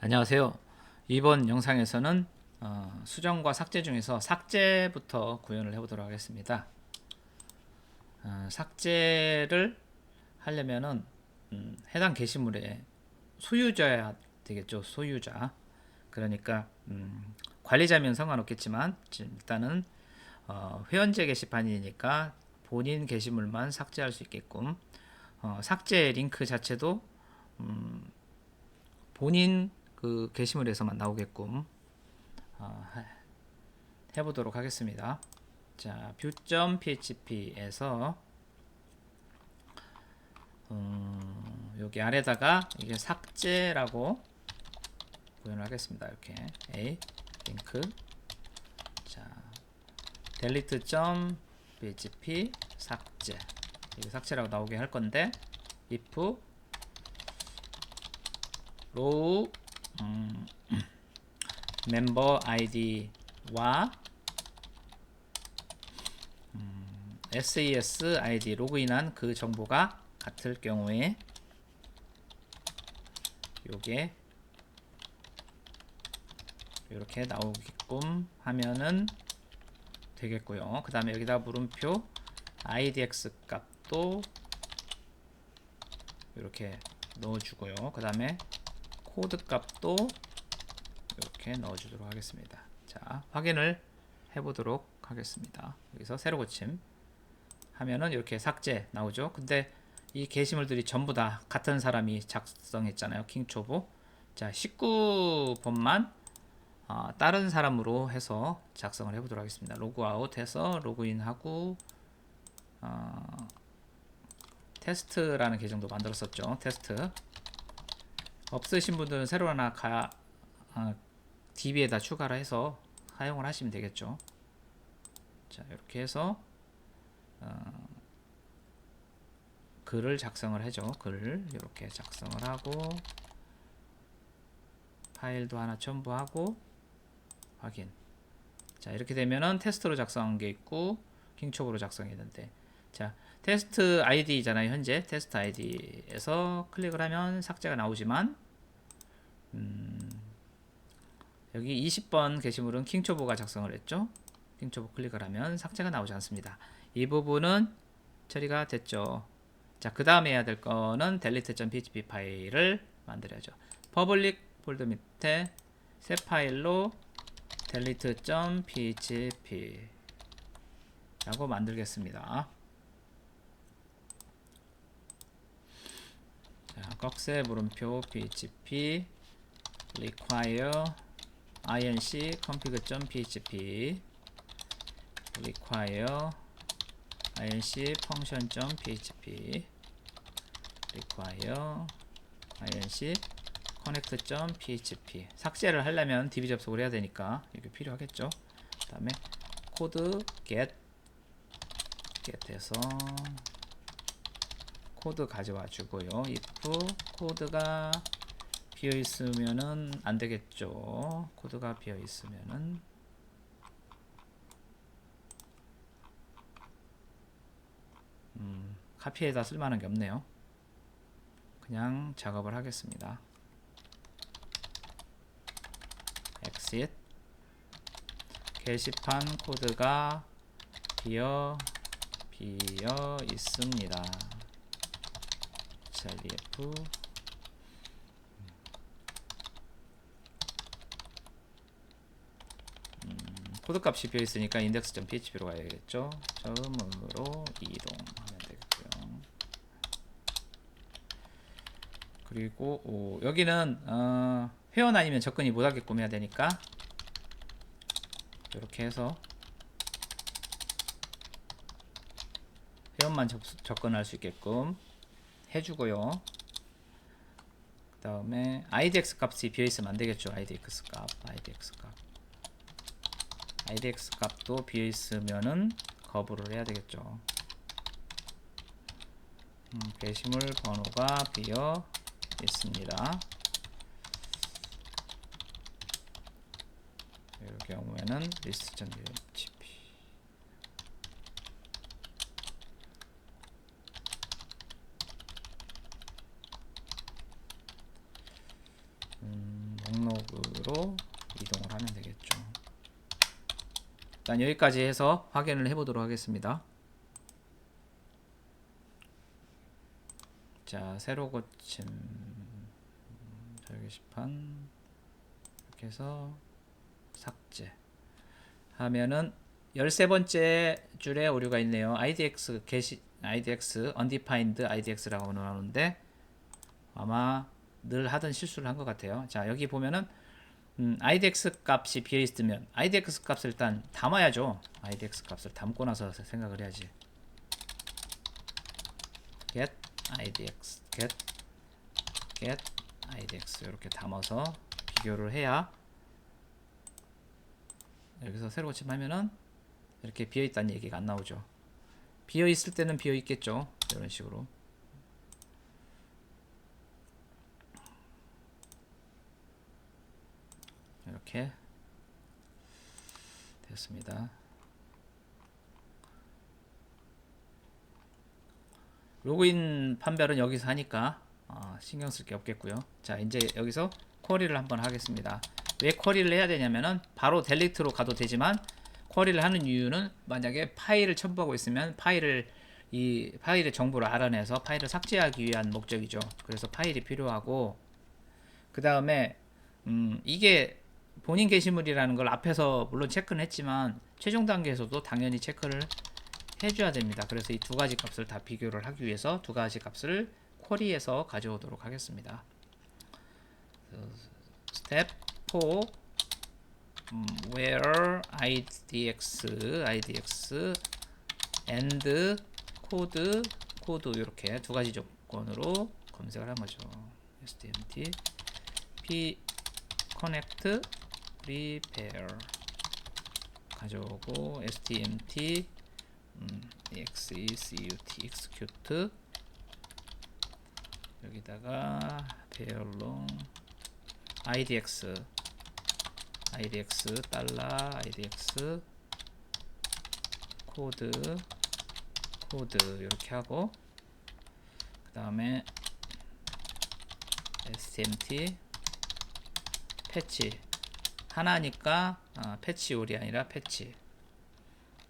안녕하세요. 이번 영상에서는 어, 수정과 삭제 중에서 삭제부터 구현을 해보도록 하겠습니다. 어, 삭제를 하려면은 음, 해당 게시물의 소유자야 되겠죠. 소유자. 그러니까 음, 관리자면 상관없겠지만 일단은 어, 회원제 게시판이니까 본인 게시물만 삭제할 수 있게끔 어, 삭제 링크 자체도 음, 본인 그 게시물에서만 나오게끔 어, 해- 해보도록 하겠습니다. 자, view.php에서 음, 여기 아래다가 이게 삭제라고 구현을 하겠습니다. 이렇게 a 링크 자 delete.php 삭제 이게 삭제라고 나오게 할 건데 if row 음, 멤버 아이디와 음, SES 아이디 로그인한 그 정보가 같을 경우에 요게 이렇게 나오게끔 하면은 되겠고요. 그 다음에 여기다 물음표 IDX 값도 이렇게 넣어주고요. 그 다음에 코드 값도 이렇게 넣어주도록 하겠습니다. 자, 확인을 해보도록 하겠습니다. 여기서 새로 고침 하면은 이렇게 삭제 나오죠. 근데 이 게시물들이 전부 다 같은 사람이 작성했잖아요. 킹초보. 자, 19번만 어, 다른 사람으로 해서 작성을 해보도록 하겠습니다. 로그아웃 해서 로그인하고 어, 테스트라는 계정도 만들었었죠. 테스트. 없으신 분들은 새로 하나 가, 어, DB에다 추가를 해서 사용을 하시면 되겠죠. 자, 이렇게 해서 어, 글을 작성을 하죠. 글을 이렇게 작성을 하고 파일도 하나 첨부하고 확인. 자, 이렇게 되면은 테스트로 작성한 게 있고 킹촉으로 작성했는데 자, 테스트 아이디잖아요. 현재 테스트 아이디에서 클릭을 하면 삭제가 나오지만 음, 여기 20번 게시물은 킹초보가 작성을 했죠. 킹초보 클릭을 하면 삭제가 나오지 않습니다. 이 부분은 처리가 됐죠. 자, 그 다음에 해야 될 거는 delete.php 파일을 만들어야죠. 퍼블릭 폴더 밑에 새 파일로 delete.php 라고 만들겠습니다. 자, 꺽쇠 물음표 php require inc config.php require inc function.php require inc connect.php 삭제를 하려면 DB 접속을 해야 되니까 이게 필요하겠죠. 그 다음에 코드 get get에서 코드 가져와 주고요. if 코드가 비어 있으면은 안 되겠죠. 코드가 비어 있으면은 음, 카피에다 쓸만한 게 없네요. 그냥 작업을 하겠습니다. exit 게시판 코드가 비어 비어 있습니다. ZF 음, 코드 값이 비어 있으니까 index.php로 가야겠죠. 처음으로 이동하면 되겠고요. 그리고 오, 여기는 어, 회원 아니면 접근이 못하게끔 해야 되니까 이렇게 해서 회원만 접, 접근할 수 있게끔 해주고요. 그 다음에 IDX 값이 비어있으면 안되겠죠. IDX 값, IDX 값. IDX 값도 비어있으면은 거부를 해야 되겠죠. 음, 게시물 번호가 비어 있습니다. 이럴 경우에는 list.php 쪽으로 이동을 하면 되겠죠. 일단 여기까지 해서 확인을 해보도록 하겠습니다. 자, 새로 고침 절 게시판 이렇게 해서 삭제 하면은 13번째 줄에 오류가 있네요. IDX 게시 IDX undefined IDX라고 나오는데 아마 늘 하던 실수를 한 것 같아요. 자, 여기 보면은 음, IDX 값이 비어 있으면 IDX 값을 일단 담아야죠. IDX 값을 담고 나서 생각을 해야지. get IDX get get IDX 이렇게 담아서 비교를 해야 여기서 새로 고침하면은 이렇게 비어 있다는 얘기가 안 나오죠. 비어 있을 때는 비어 있겠죠. 이런 식으로. 이렇게 됐습니다. 로그인 판별은 여기서 하니까 어, 신경 쓸 게 없겠고요. 자 이제 여기서 쿼리를 한번 하겠습니다. 왜 쿼리를 해야 되냐면은 바로 델리트로 가도 되지만 쿼리를 하는 이유는 만약에 파일을 첨부하고 있으면 파일을 이 파일의 정보를 알아내서 파일을 삭제하기 위한 목적이죠. 그래서 파일이 필요하고 그 다음에 음, 이게 본인 게시물이라는 걸 앞에서 물론 체크는 했지만 최종 단계에서도 당연히 체크를 해줘야 됩니다. 그래서 이 두 가지 값을 다 비교를 하기 위해서 두 가지 값을 쿼리에서 가져오도록 하겠습니다. 스텝 4 음, where idx idx and 코드 코드 이렇게 두 가지 조건으로 검색을 한 거죠. stmt p connect prepare 가져오고 stmt 음, execute execute 여기다가 배열롱 idx idx 달러 idx 코드 코드 이렇게 하고 그 다음에 stmt 패치 하나니까 아, 패치올이 아니라 패치.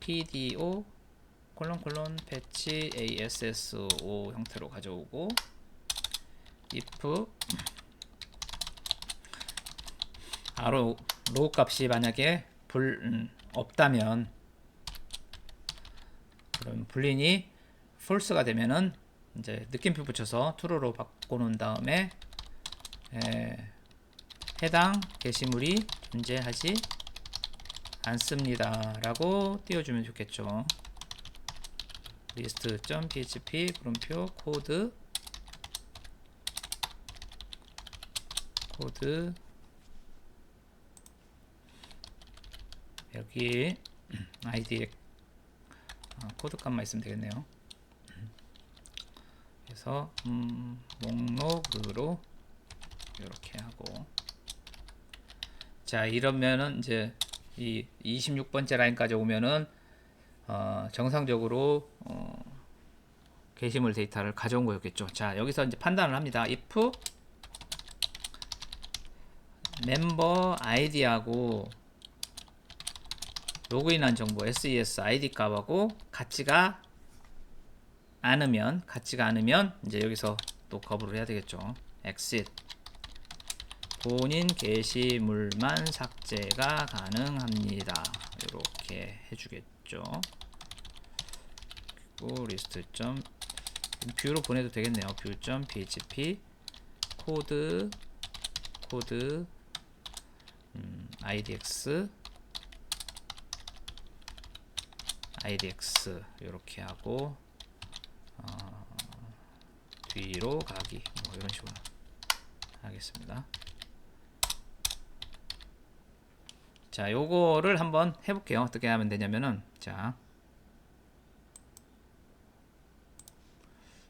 Pdo 콜론 콜론 패치 ASSO 형태로 가져오고 if 아로 로우 값이 만약에 불 음, 없다면 그럼 불린이 false가 되면은 이제 느낌표 붙여서 true로 바꿔놓은 다음에 에, 해당 게시물이 존재하지 않습니다 라고 띄워주면 좋겠죠. list.php 물음표 코드 코드. 여기 아이디 아, 코드 값만 있으면 되겠네요. 그래서 음, 목록으로 이렇게 하고 자 이러면은 이제 이 26번째 라인까지 오면은 어, 정상적으로 어, 게시물 데이터를 가져온 거였겠죠. 자 여기서 이제 판단을 합니다. if 멤버 아이디하고 로그인한 정보 SES ID 값하고 같지가 않으면 같지가 않으면 이제 여기서 또 거부를 해야 되겠죠. exit 본인 게시물만 삭제가 가능합니다. 이렇게 해주겠죠. 그리고 리스트 점 뷰로 보내도 되겠네요. 뷰.php 코드 코드 음, idx idx 이렇게 하고 어, 뒤로 가기 뭐 이런 식으로 하겠습니다. 자, 요거를 한번 해볼게요. 어떻게 하면 되냐면은, 자.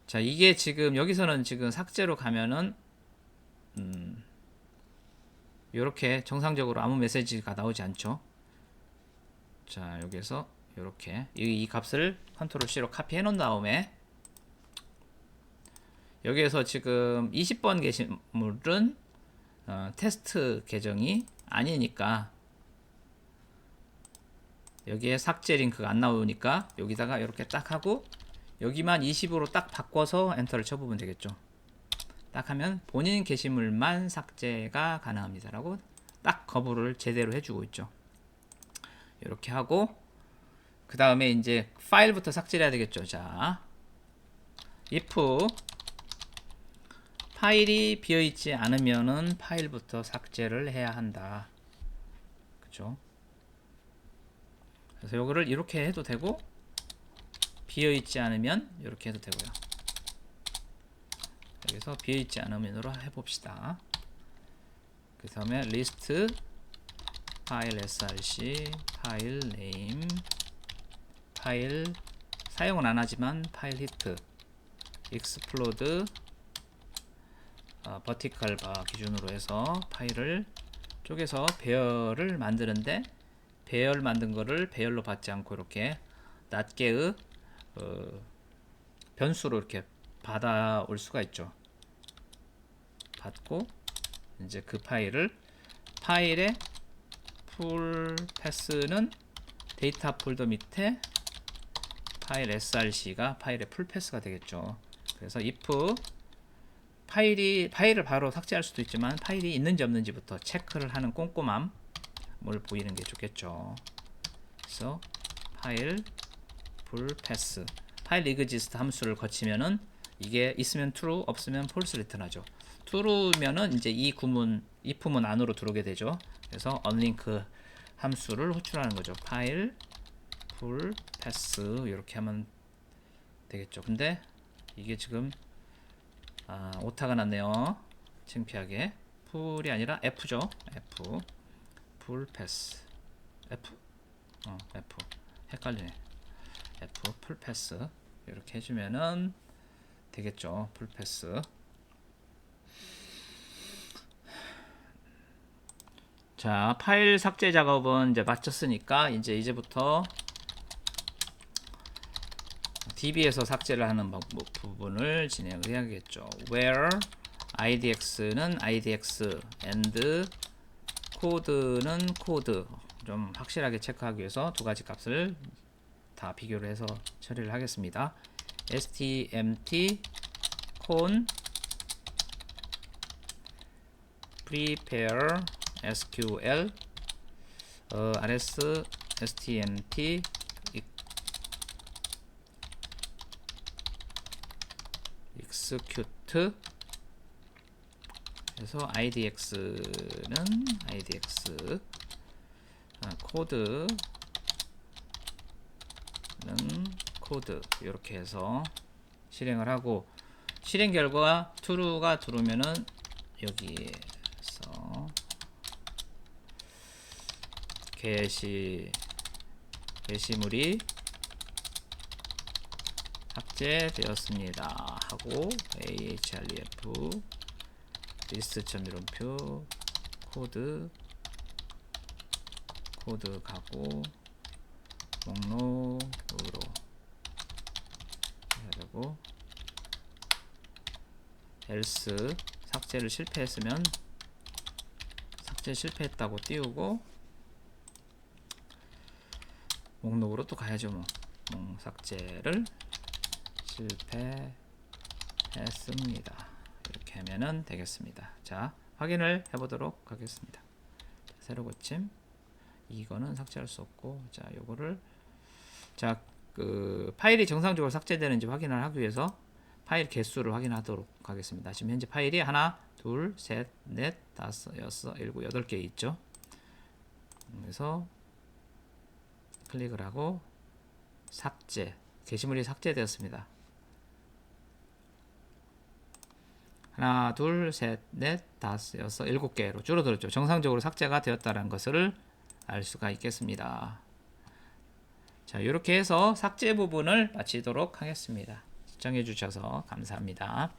자, 이게 지금, 여기서는 지금 삭제로 가면은, 음, 요렇게 정상적으로 아무 메시지가 나오지 않죠. 자, 여기서, 요렇게, 이, 이 값을 컨트롤 C로 카피해 놓은 다음에, 여기에서 지금 20번 게시물은, 어, 테스트 계정이 아니니까 여기에 삭제 링크가 안 나오니까 여기다가 이렇게 딱 하고 여기만 20으로 딱 바꿔서 엔터를 쳐보면 되겠죠. 딱 하면 본인 게시물만 삭제가 가능합니다 라고 딱 거부를 제대로 해주고 있죠. 이렇게 하고 그 다음에 이제 파일부터 삭제를 해야 되겠죠. 자, if 파일이 비어 있지 않으면은 파일부터 삭제를 해야 한다. 그죠? 그래서 요거를 이렇게 해도 되고 비어 있지 않으면 이렇게 해도 되고요. 여기서 비어 있지 않으면으로 해 봅시다. 그 다음에 리스트 파일 src 파일 네임 파일 사용은 안 하지만 파일 히트 익스플로드 어, 버티컬 바 기준으로 해서 파일을 쪼개서 배열을 만드는데 배열 만든 거를 배열로 받지 않고 이렇게 낮게의 어, 변수로 이렇게 받아올 수가 있죠. 받고 이제 그 파일을 파일의 풀 패스는 데이터 폴더 밑에 파일 src가 파일의 풀 패스가 되겠죠. 그래서 if 파일이 파일을 바로 삭제할 수도 있지만 파일이 있는지 없는지부터 체크를 하는 꼼꼼함 을 보이는 게 좋겠죠. 그래서 파일 풀 패스 파일 exist 함수를 거치면은 이게 있으면 true 없으면 false 리턴하죠. true면은 이제 이 구문 if문 안으로 들어오게 되죠. 그래서 unlink 함수를 호출하는 거죠. 파일 풀 패스 이렇게 하면 되겠죠. 근데 이게 지금 아, 오타가 났네요. 창피하게. 풀이 아니라 F죠. F. 풀 패스. F. 어, F. 헷갈리네. F 풀 패스. 이렇게 해주면은 되겠죠. 풀 패스. 자, 파일 삭제 작업은 이제 마쳤으니까 이제 이제부터 DB에서 삭제를 하는 부- 부- 부분을 진행을 해야겠죠. where idx는 idx and 코드는 코드 좀 확실하게 체크하기 위해서 두 가지 값을 다 비교를 해서 처리를 하겠습니다. stmt con prepare sql 어, rs stmt execute 그래서 idx는 idx 아, 코드는 코드 이렇게 해서 실행을 하고 실행 결과 true가 들어오면은 여기에서 게시 게시물이 삭제되었습니다. 하고 ahref 리스트 이름표 코드 코드 가고 목록으로 해야 되고 else 삭제를 실패했으면 삭제 실패했다고 띄우고 목록으로 또 가야죠 뭐. 음, 삭제를 실패했습니다 이렇게 하면은 되겠습니다. 자 확인을 해보도록 하겠습니다. 자, 새로 고침. 이거는 삭제할 수 없고 자 요거를 자 그 파일이 정상적으로 삭제되는지 확인을 하기 위해서 파일 개수를 확인하도록 하겠습니다. 지금 현재 파일이 하나 둘 셋 넷 다섯 여섯 일곱 여덟 개 있죠? 그래서 클릭을 하고 삭제 게시물이 삭제되었습니다 하나, 둘, 셋, 넷, 다섯, 여섯, 일곱 개로 줄어들었죠. 정상적으로 삭제가 되었다는 것을 알 수가 있겠습니다. 자, 이렇게 해서 삭제 부분을 마치도록 하겠습니다. 시청해 주셔서 감사합니다.